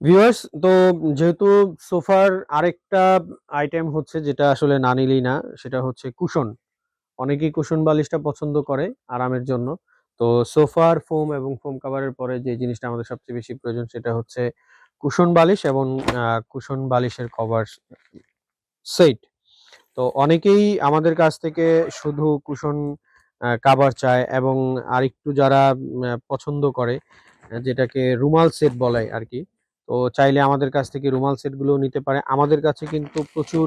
Viewers তো যেহেতু সোফার আরেকটা আইটেম হচ্ছে যেটা আসলে না নিলেই না, সেটা হচ্ছে কুশন। অনেকেই কুশন বালিশটা পছন্দ করে আরামের জন্য। তো সোফার ফোম এবং ফোম কাভারের পরে যে জিনিসটা আমাদের সবচেয়ে বেশি প্রয়োজন সেটা হচ্ছে কুশন বালিশ এবং কুশন বালিশের কভার সেট তো অনেকেই আমাদের কাছ থেকে শুধু কুশন কাভার চায় এবং আরেকটু যারা পছন্দ করে, যেটাকে রুমাল সেট বলে আর কি তো চাইলে আমাদের কাছ থেকে রুমাল সেটগুলো নিতে পারে। আমাদের কাছে কিন্তু প্রচুর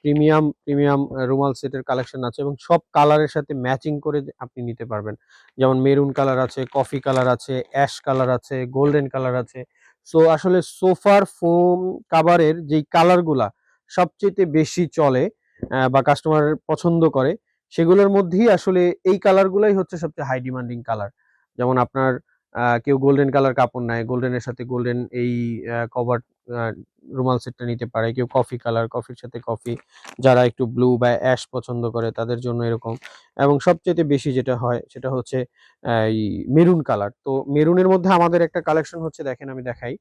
প্রিমিয়াম প্রিমিয়াম রুমাল সেটের কালেকশন আছে এবং সব কালারের সাথে ম্যাচিং করে আপনি নিতে পারবেন। যেমন মেরুন কালার আছে, কফি কালার আছে, অ্যাশ কালার আছে, গোল্ডেন কালার আছে। সো আসলে সোফার ফোম কাভারের যেই কালারগুলা সবচেয়ে বেশি চলে বা কাস্টমার পছন্দ করে, সেগুলোর মধ্যেই আসলে এই কালারগুলাই হচ্ছে সবচেয়ে হাই ডিমান্ডিং কালার যেমন আপনার কেউ গোল্ডেন কালার কাপড় নেয় গোল্ডেনের সাথে গোল্ডেন এই কভার রুমাল সেটটা নিতে পারে। কেউ কফি কালার কফির সাথে কফি যারা একটু ব্লু বা অ্যাশ পছন্দ করে তাদের জন্য এরকম। এবং সবচেয়ে বেশি যেটা হয়, সেটা হচ্ছে এই মেরুন কালার তো মেরুনের মধ্যে আমাদের একটা কালেকশন হচ্ছে, দেখেন আমি দেখাই।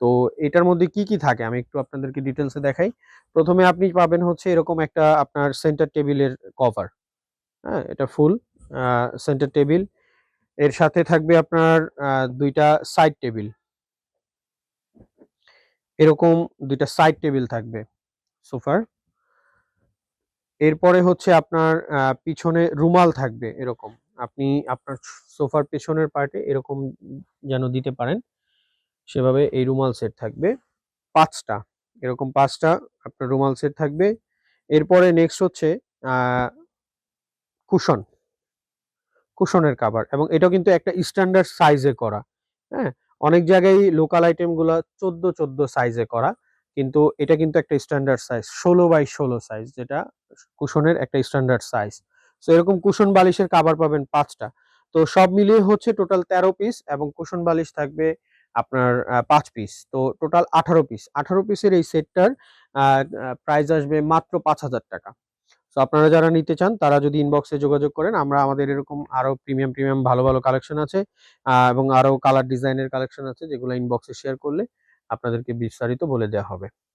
তো এটার মধ্যে কি কি থাকে? আমি একটু আপনাদেরকে ডিটেলসে দেখাই। প্রথমে আপনি পাবেন হচ্ছে এরকম একটা আপনার সেন্টার টেবিলের কভার হ্যাঁ এটা ফুল সেন্টার টেবিল এর সাথে থাকবে আপনার দুইটা সাইড টেবিল এরকম দুইটা সাইড টেবিল থাকবে সোফার এরপরে হচ্ছে আপনার পিছনে রুমাল থাকবে এরকম। আপনি আপনার সোফার পেছনের পার্টে এরকম যেন দিতে পারেন। সেভাবে এই রুমাল সেট থাকবে। পাঁচটা, এরকম পাঁচটা আপনার রুমাল সেট থাকবে। এরপরে নেক্সট হচ্ছে কুশন কুশনের কাভার এবং এটাও কিন্তু একটা স্ট্যান্ডার্ড সাইজে করা হ্যাঁ? অনেক জায়গায় লোকাল আইটেমগুলা চোদ্দ চোদ্দ সাইজে করা, কিন্তু এটা কিন্তু একটা স্ট্যান্ডার্ড সাইজ ষোলো বাই ষোলো সাইজ যেটা কুশনের একটা স্ট্যান্ডার্ড সাইজ তো এরকম কুশন বালিশের কাভার পাবেন পাঁচটা। তো, সব মিলিয়ে হচ্ছে টোটাল তেরো পিস এবং কুশন বালিশ থাকবে আপনার পাঁচ পিস তো টোটাল আঠারো পিস আঠারো পিসের এই সেটটার প্রাইস আসবে মাত্র পাঁচ হাজার টাকা। তো আপনারা যারা নিতে চান, তারা যদি ইনবক্সে যোগাযোগ করেন, আমরা আমাদের এরকম আরও প্রিমিয়াম প্রিমিয়াম ভালো ভালো কালেকশন আছে এবং আরও কালার ডিজাইনের কালেকশন আছে, যেগুলো ইনবক্সে শেয়ার করলে আপনাদেরকে বিস্তারিত বলে দেওয়া হবে।